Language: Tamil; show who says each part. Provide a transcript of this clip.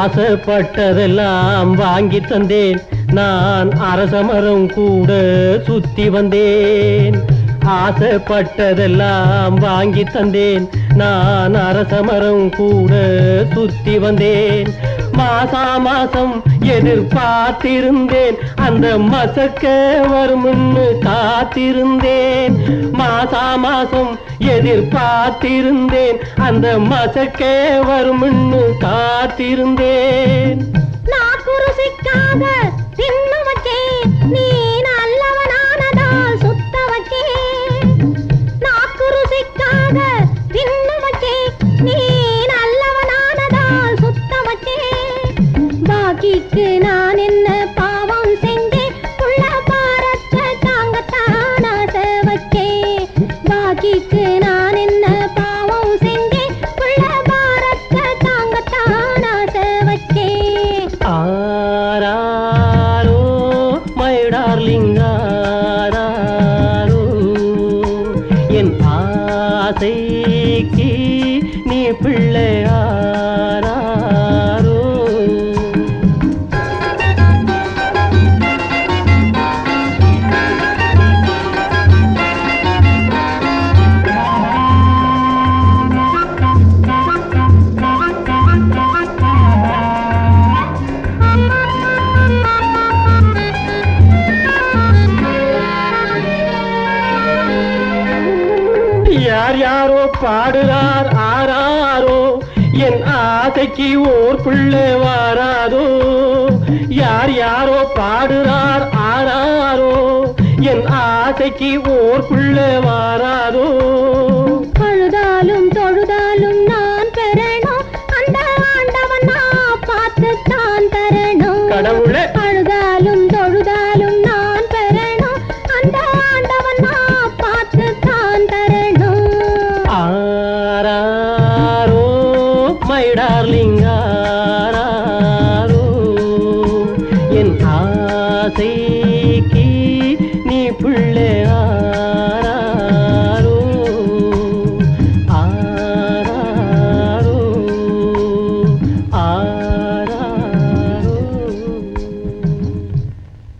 Speaker 1: ஆசைப்பட்டதெல்லாம் வாங்கி தந்தேன். நான் அரசமரம் கூட சுத்தி வந்தேன். ஆசைப்பட்டதெல்லாம் வாங்கி தந்தேன். நான் அரசமரம் கூட சுத்தி வந்தேன். மாசா மாசம் எதிர்பார்த்திருந்தேன். அந்த மசக்க வரும்னு காத்திருந்தேன். மாசா மாசம் எதிர்பார்த்திருந்தேன். அந்த மசக்க வரும்னு காத்திருந்தேன்.
Speaker 2: பாக்கிக்கு நான் என்ன பாவம் செஞ்சேன்? உள்ள பாரத்தை தாங்கத்தான் ஆசை வச்சே பாக்கிக்கு நான் என்ன பாவம் செஞ்சேன்? உள்ள பாரத்தை தாங்கத்தான் ஆசை வச்சே
Speaker 1: ஆராரோ மை டார்லிங் என் ஆசைக்கு நீ பிள்ளை. யார் யாரோ பாடுறார் ஆறாரோ என் ஆசைக்கு ஓர் புள்ளே வாராதோ? யார் யாரோ பாடுறார் ஆறாரோ என் ஆசைக்கு ஓர் புள்ளே வாராதோ?